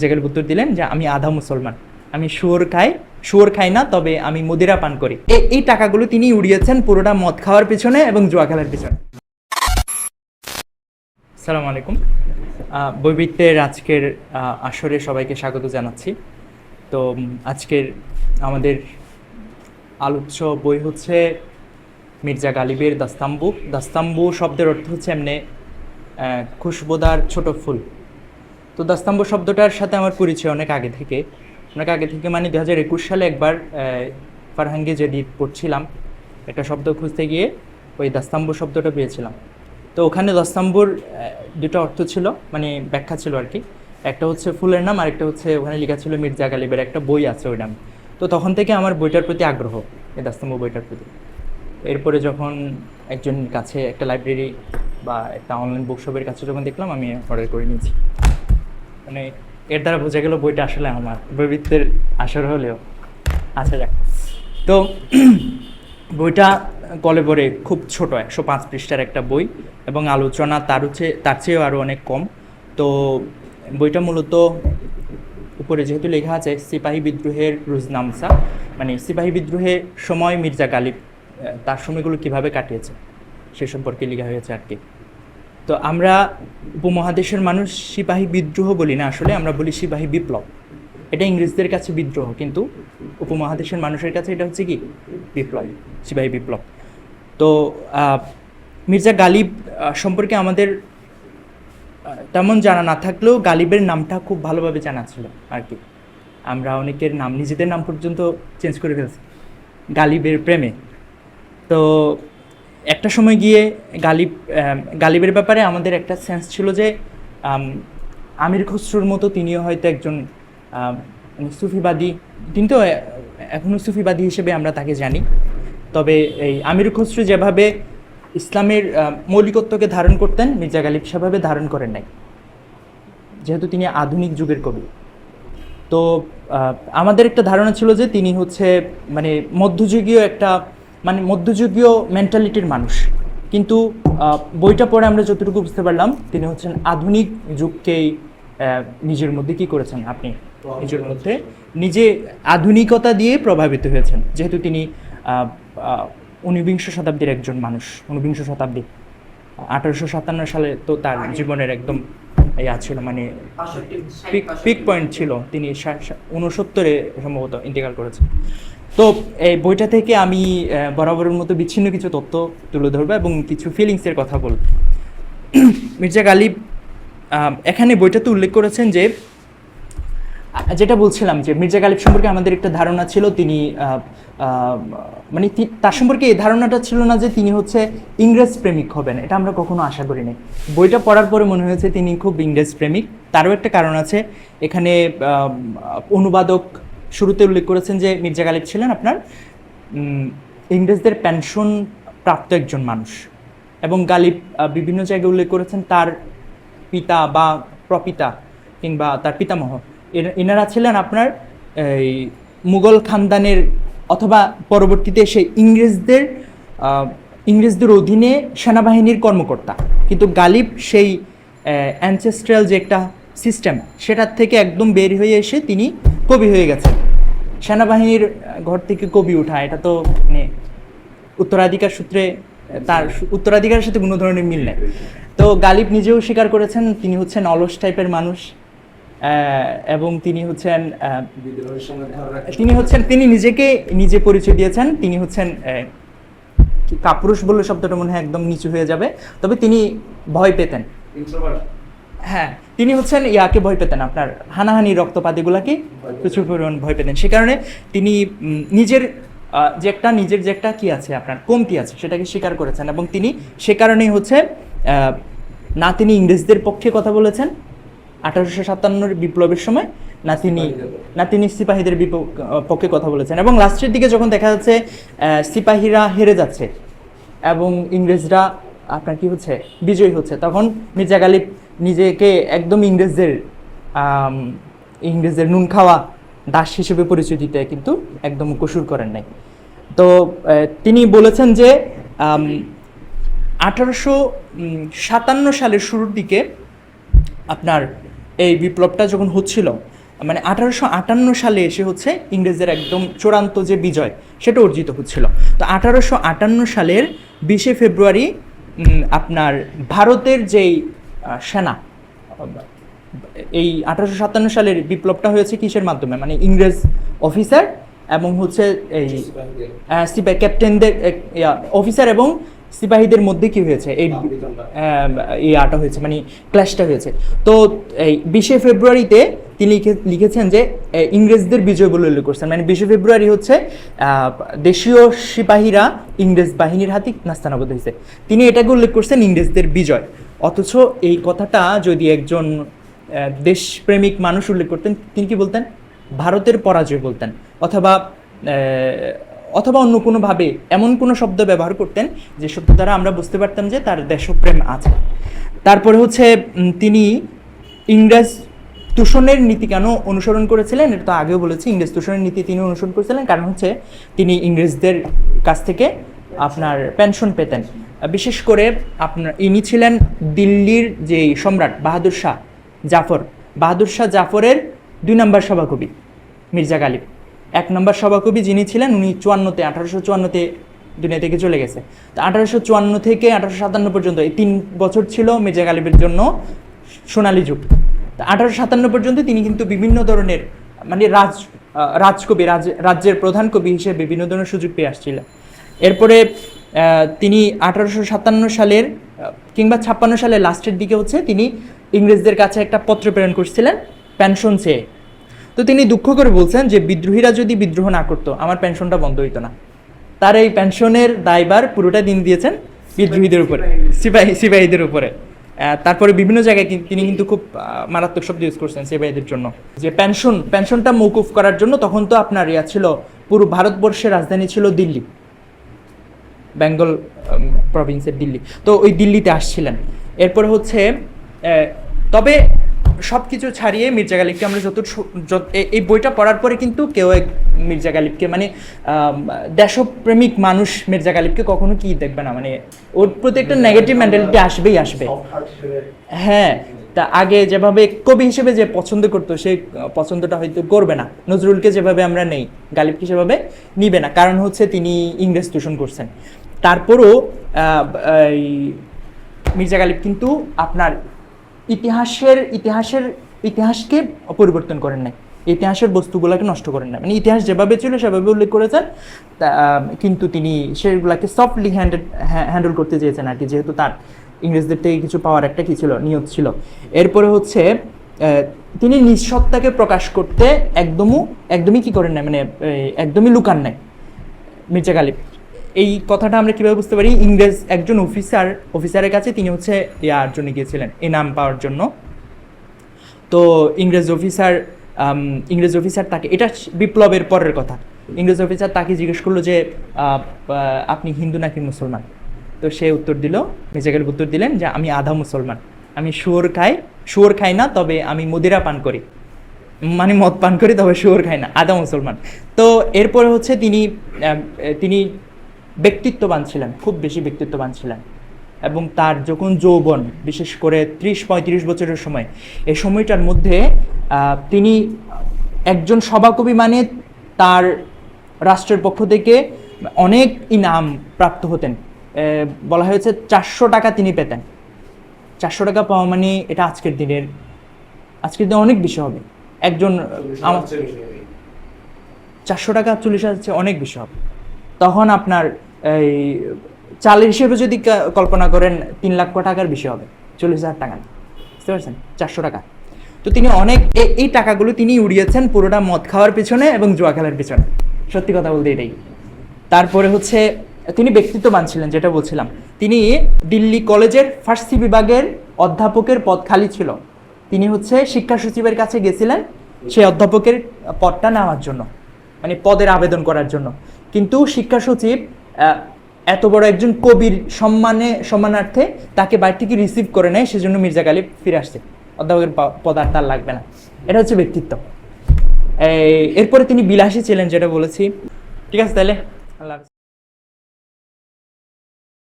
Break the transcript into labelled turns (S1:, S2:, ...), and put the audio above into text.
S1: গালিব উত্তর দিলেন যে আমি আধা মুসলমান। আমি শুয়োর খাই শুয়োর খাই না, তবে আমি মদিরা পান করি। এই টাকাগুলো তিনি উড়িয়েছেন পুরোটা মদ খাওয়ার পিছনে এবং জুয়া খেলার পিছনে। সালাম আলাইকুম। বৈবিত্যের আজকের আসরে সবাইকে স্বাগত জানাচ্ছি। তো, আজকের আমাদের আলোচ্য বই হচ্ছে মির্জা গালিবের দাস্তাম্বু। দাস্তাম্বু শব্দের অর্থ হচ্ছে এমনি খুশবোদার ছোট ফুল। তো দাস্তাম্বু শব্দটার সাথে আমার পরিচয় অনেক আগে থেকে। অনেক আগে থেকে মানে দু হাজার একুশ সালে একবার আহ, যে জেদিদ পড়ছিলাম একটা শব্দ খুঁজতে গিয়ে ওই দাস্তাম্বু শব্দটা পেয়েছিলাম। তো ওখানে দাস্তাম্বুর দুটো অর্থ ছিল মানে ব্যাখ্যা ছিল আর কি। একটা হচ্ছে ফুলের নাম আর একটা হচ্ছে ওখানে লেখা ছিল মির্জা গালিবের একটা বই আছে ওই নাম। তো তখন থেকে আমার বইটার প্রতি আগ্রহ এই দাস্তাম্বু বইটার প্রতি। এরপরে যখন একজন কাছে একটা লাইব্রেরি বা একটা অনলাইন বুকশপের কাছে যখন দেখলাম আমি অর্ডার করে নিয়েছি। মানে এর দ্বারা বোঝা গেল বইটা আসলে আমার। বৈবিত্যের আসর হলেও। আচ্ছা যাক। তো, বইটা কলে কলেবরে খুব ছোট, একশো পাঁচ পৃষ্ঠার একটা বই এবং আলোচনা তার হচ্ছে, তার চেয়েও আরও অনেক কম। তো, বইটা মূলত উপরে যেহেতু লেখা আছে, সিপাহী বিদ্রোহের রুজনামসা মানে সিপাহী বিদ্রোহের সময় মির্জা গালিব তার সময়গুলো কীভাবে কাটিয়েছে, সে সম্পর্কে লেখা হয়েছে আর কি। তো আমরা উপমহাদেশের মানুষ সিপাহী বিদ্রোহ বলি না আসলে, আমরা বলি সিপাহী বিপ্লব। এটা ইংরেজদের কাছে বিদ্রোহ, কিন্তু উপমহাদেশের মানুষের কাছে এটা হচ্ছে কি? বিপ্লব, সিপাহী বিপ্লব। তো মির্জা গালিব সম্পর্কে আমাদের তেমন জানা না থাকলেও গালিবের নামটা খুব ভালোভাবে জানা ছিল আর কি। আমরা অনেকের নাম, নিজেদের নাম পর্যন্ত চেঞ্জ করে ফেলছি, গালিবের প্রেমে। তো একটা সময় গিয়ে গালিব গালিবের ব্যাপারে আমাদের একটা সেন্স ছিল যে আমির খসরুর মতো তিনিও হয়তো একজন মানে সুফিবাদী, তিনি তো এখনও সুফিবাদী হিসেবে আমরা তাকে জানি। তবে এই আমির খসরু যেভাবে ইসলামের মৌলিকত্বকে ধারণ করতেন, মির্জা গালিব সেভাবে ধারণ করেন নাই। যেহেতু তিনি আধুনিক যুগের কবি। তো আমাদের একটা ধারণা ছিল যে তিনি হচ্ছে মানে মধ্যযুগীয় একটা মানে মধ্যযুগীয় মেন্টালিটির মানুষ। কিন্তু বইটা পড়ে আমরা যতটুকু বুঝতে পারলাম তিনি হচ্ছেন আধুনিক যুগকেই নিজের মধ্যে কি করেছেন আপনি? নিজের মধ্যে নিজে আধুনিকতা দিয়ে প্রভাবিত হয়েছেন। যেহেতু তিনি ঊনবিংশ শতাব্দীর একজন মানুষ। ঊনবিংশ শতাব্দী। আঠারোশো সাতান্ন সালে তো তার জীবনের একদম ইয়া ছিল মানে পিক পিক পয়েন্ট ছিল। তিনি উনসত্তরে সম্ভবত ইন্তেকাল করেছেন। তো এই বইটা থেকে আমি বরাবরের মতো বিচ্ছিন্ন কিছু তথ্য তুলে ধরবো এবং কিছু ফিলিংসের কথা বলব। মির্জা গালিব এখানে বইটাতে উল্লেখ করেছেন যে যেটা বলছিলাম যে মির্জা গালিব সম্পর্কে আমাদের একটা ধারণা ছিল, তিনি মানে তার সম্পর্কে এই ধারণাটা ছিল না যে তিনি হচ্ছে ইংরেজ প্রেমিক হবেন, এটা আমরা কখনো আশা করি করিনি বইটা পড়ার পরে মনে হয়েছে তিনি খুব ইংরেজ প্রেমিক, তারও একটা কারণ আছে, এখানে অনুবাদক শুরুতে উল্লেখ করেছেন যে মির্জা গালিব ছিলেন আপনার ইংরেজদের পেনশন প্রাপ্ত একজন মানুষ। এবং গালিব বিভিন্ন জায়গায় উল্লেখ করেছেন তার পিতা বা প্রপিতা কিংবা তার পিতামহ। এনারা ছিলেন আপনার, এই, মুঘল খানদানের অথবা পরবর্তীতে এসে ইংরেজদের ইংরেজদের অধীনে সেনাবাহিনীর কর্মকর্তা। কিন্তু গালিব সেই অ্যানচেস্ট্রাল যে একটা সিস্টেম সেটার থেকে একদম বের হয়ে এসে তিনি কবি হয়ে গেছেন সেনাবাহিনীর ঘর থেকে কবি ওঠা, এটা তো মানে উত্তরাধিকার সূত্রে তার উত্তরাধিকারের সাথে কোনো ধরনের মিল নেই। তো গালিব নিজেও স্বীকার করেছেন, তিনি হচ্ছেন অলস টাইপের মানুষ এবং তিনি হচ্ছেন তিনি হচ্ছেন, তিনি নিজেকে নিজে পরিচয় দিয়েছেন, তিনি হচ্ছেন কাপুরুষ বললে শব্দটা মনে হয় একদম নিচু হয়ে যাবে, তবে তিনি ভয় পেতেন। হ্যাঁ তিনি হচ্ছেন ইয়াকে ভয় পেতেন আপনার হানাহানি রক্তপাত এগুলাকে প্রচুর পরিমাণ ভয় পেতেন। সে কারণে তিনি নিজের যে একটা, নিজের যে একটা কি আছে, আপনার কমতি আছে, সেটাকে স্বীকার করেছেন এবং তিনি সে কারণেই হচ্ছে না তিনি ইংরেজদের পক্ষে কথা বলেছেন। আঠারোশো সাতান্নর বিপ্লবের সময় না তিনি না তিনি সিপাহীদের পক্ষে কথা বলেছেন এবং লাস্টের দিকে যখন দেখা যাচ্ছে সিপাহীরা হেরে যাচ্ছে এবং ইংরেজরা আপনার কি হচ্ছে? বিজয়ী হচ্ছে। তখন মির্জা গালিব নিজেকে একদম ইংরেজদের ইংরেজদের নুন খাওয়া দাস হিসেবে পরিচয় দিতে কিন্তু একদম কসুর করেন নাই। তো তিনি বলেছেন যে আঠারোশো সাতান্ন সালের শুরুর দিকে আপনার এই বিপ্লবটা যখন হচ্ছিল মানে আঠারোশো আটান্ন সালে এসে হচ্ছে ইংরেজদের একদম চূড়ান্ত যে বিজয়, সেটা অর্জিত হচ্ছিল। তো আঠারোশো আটান্ন সালের বিশে ফেব্রুয়ারি আপনার ভারতের যেই সেনা এই আঠারোশো সাতান্ন সালের বিপ্লবটা হয়েছে কিসের মাধ্যমে? মানে ইংরেজ অফিসার এবং হচ্ছে এই আহ, সিপাহি ক্যাপ্টেনদের অফিসার এবং সিপাহীদের মধ্যে কি হয়েছে? এই এই আটা হয়েছে মানে ক্ল্যাশটা হয়েছে। তো এই বিশে ফেব্রুয়ারিতে তিনি লিখে- লিখেছেন যে ইংরেজদের বিজয় বলে উল্লেখ করছেন। মানে বিশে ফেব্রুয়ারি হচ্ছে দেশীয় সিপাহীরা ইংরেজ বাহিনীর হাতে নাস্তানাবদ হয়েছে। তিনি এটাকে উল্লেখ করছেন ইংরেজদের বিজয়। অথচ এই কথাটা যদি একজন দেশপ্রেমিক মানুষ উল্লেখ করতেন, তিনি কি বলতেন? ভারতের পরাজয় বলতেন। অথবা অথবা অন্য কোনোভাবে এমন কোনো শব্দ ব্যবহার করতেন, যে শব্দ দ্বারা আমরা বুঝতে পারতাম যে তার দেশপ্রেম আছে। তারপরে হচ্ছে তিনি ইংরেজ তুষণের নীতি কেন অনুসরণ করেছিলেন? এটা তো আগেও বলেছি, ইংরেজ তুষণের নীতি তিনি অনুসরণ করেছিলেন। কারণ হচ্ছে, তিনি ইংরেজদের কাছ থেকে আপনার পেনশন পেতেন। বিশেষ করে আপনার, ইনি ছিলেন দিল্লির যে সম্রাট বাহাদুর শাহ জাফর। বাহাদুর শাহ জাফরের দুই নম্বর সভাকবি, মির্জা গালিব। এক নম্বর সভাকবি যিনি ছিলেন, উনি চুয়ান্নতে, আঠারোশো চুয়ান্নতে দুনিয়া থেকে চলে গেছে। তো আঠারোশো চুয়ান্ন থেকে আঠারোশো সাতান্ন পর্যন্ত এই তিন বছর ছিল মির্জা গালিবের জন্য সোনালী যুগ। আঠারোশো সাতান্ন পর্যন্ত তিনি কিন্তু বিভিন্ন ধরনের মানে রাজ রাজকবি, রাজ, রাজ্যের প্রধান কবি হিসেবে বিভিন্ন ধরনের সুযোগ পেয়ে আসছিলেন। এরপরে তিনি আঠারোশো সাতান্ন সালের কিংবা ছাপ্পান্ন সালের লাস্টের দিকে হচ্ছে তিনি ইংরেজদের কাছে একটা পত্র প্রেরণ করছিলেন, পেনশন চেয়ে। তো তিনি দুঃখ করে বলছেন যে বিদ্রোহীরা যদি বিদ্রোহ না করতো, আমার পেনশনটা বন্ধ হইতো না। তার এই পেনশনের দায়বার পুরোটা দিন দিয়েছেন বিদ্রোহীদের উপরে, সিপাহী, সিপাহীদের উপরে। তারপরে বিভিন্ন জায়গায় তিনি কিন্তু খুব মারাত্মক শব্দ ইউজ করছেন সেবাইদের জন্য। যে পেনশন পেনশনটা মৌকুফ করার জন্য তখন তো আপনার ইয়া ছিল, পুরো ভারতবর্ষের রাজধানী ছিল দিল্লি। বেঙ্গল প্রভিন্সের দিল্লি। তো ওই দিল্লিতে আসছিলেন। এরপরে হচ্ছে তবে সব কিছু ছাড়িয়ে মির্জা গালিবকে আমরা যত যত- এই বইটা পড়ার পরে কিন্তু কেউ এক মির্জা গালিবকে মানে দেশপ্রেমিক মানুষ মির্জা গালিবকে কখনো কি দেখবে না? মানে ওর প্রতি একটা নেগেটিভ মেন্টালিটি আসবেই আসবে। হ্যাঁ তা আগে যেভাবে কবি হিসেবে যে পছন্দ করতো সেই পছন্দটা হয়তো করবে না। নজরুলকে যেভাবে আমরা নেই গালিবকে সেভাবে নিবে না। কারণ হচ্ছে তিনি ইংরেজ দূষণ করছেন। তারপরও মির্জা গালিব কিন্তু আপনার ইতিহাসের ইতিহাসের, ইতিহাসকে পরিবর্তন করেন নাই। ইতিহাসের বস্তুগুলোকে নষ্ট করেন না মানে ইতিহাস যেভাবে ছিল, সেভাবে উল্লেখ করেছেন। কিন্তু তিনি সেগুলাকে সফটলি হ্যান্ডেল হ্যান্ডেল করতে চেয়েছেন আর কি, যেহেতু তার ইংরেজদের থেকে কিছু পাওয়ার একটা কি ছিল, নিয়ত ছিল। এরপরে হচ্ছে তিনি নিঃসত্তাকে প্রকাশ করতে একদমও, একদমই কি করেন না মানে একদমই লুকান নাই। মির্জা গালিব। এই কথাটা আমরা কীভাবে বুঝতে পারি? ইংরেজ একজন অফিসার অফিসারের কাছে তিনি হচ্ছে ইয়ার জন্য গিয়েছিলেন, এনাম পাওয়ার জন্য। তো ইংরেজ অফিসার ইংরেজ অফিসার তাকে, এটা বিপ্লবের পরের কথা। ইংরেজ অফিসার তাকে জিজ্ঞেস করল যে আপনি হিন্দু নাকি মুসলমান? তো সে উত্তর দিল মির্জা গালিব উত্তর দিলেন যে, আমি আধা মুসলমান। আমি শুয়োর খাই শুয়োর খাই না, তবে আমি মদিরা পান করি। মানে মদ পান করি, তবে শুয়োর খাই না, আধা মুসলমান। তো এরপরে হচ্ছে তিনি তিনি ব্যক্তিত্ববান ছিলেন খুব বেশি ব্যক্তিত্ববান ছিলেন। এবং তার যখন যৌবন বিশেষ করে ত্রিশ পঁয়ত্রিশ বছরের সময় এই সময়টার মধ্যে তিনি একজন সভাকবি মানে তার রাষ্ট্রের পক্ষ থেকে অনেক ইনাম প্রাপ্ত হতেন। বলা হয়েছে চারশো টাকা তিনি পেতেন। চারশো টাকা পাওয়া মানে এটা আজকের দিনের আজকের দিনে অনেক বেশি হবে। একজন আমার চারশো টাকা চল্লিশ হাজার অনেক বেশি হবে। তখন আপনার এই চালের হিসেবে যদি কল্পনা করেন, তিন লক্ষ টাকার বেশি হবে, চল্লিশ হাজার টাকা। বুঝতে পারছেন? চারশো টাকা। তো তিনি অনেক এই টাকাগুলো তিনি উড়িয়েছেন পুরোটা মদ খাওয়ার পিছনে এবং জুয়া খেলার পিছনে। সত্যি কথা বলতে এটাই। তারপরে হচ্ছে, তিনি ব্যক্তিত্ববান ছিলেন, যেটা বলছিলাম। তিনি দিল্লি কলেজের ফার্সি বিভাগের অধ্যাপকের পদ খালি ছিল। তিনি হচ্ছে শিক্ষা সচিবের কাছে গেছিলেন, সেই অধ্যাপকের পদটা নেওয়ার জন্য মানে পদের আবেদন করার জন্য। কিন্তু শিক্ষা সচিব এত বড় একজন কবির সম্মানে, সম্মানার্থে তাকে বাড়ি থেকে রিসিভ করে নেয়, সেজন্য মির্জা গালিব ফিরে আসছে। অধ্যাপকের পদ আর তার লাগবে না। এটা হচ্ছে ব্যক্তিত্ব। এরপরে তিনি বিলাসী ছিলেন, যেটা বলেছি। ঠিক আছে, তাহলে আল্লাহ।